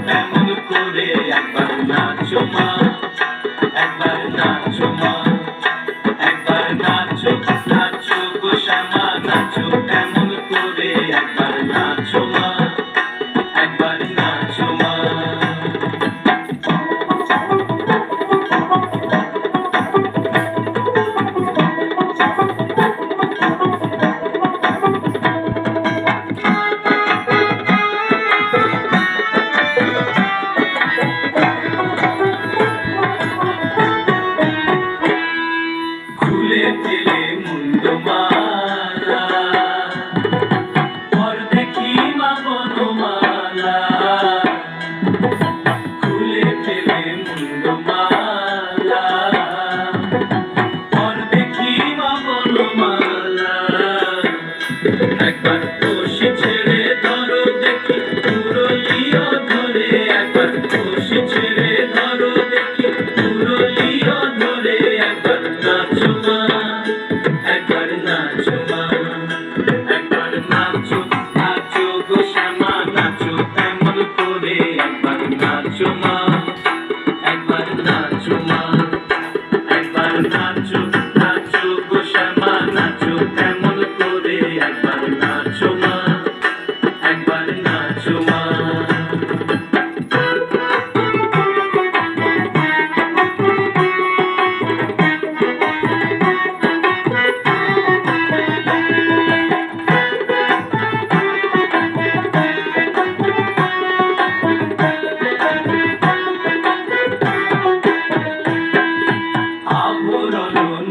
কেমন করে একবার নাচো মা time, time to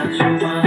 那句话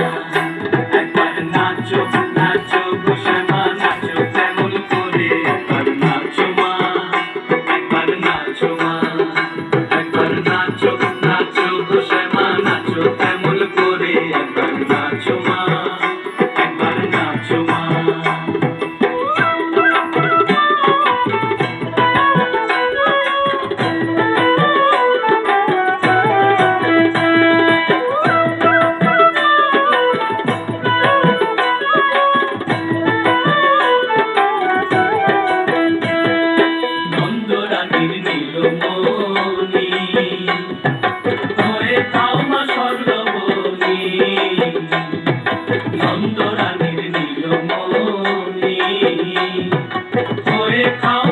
देखा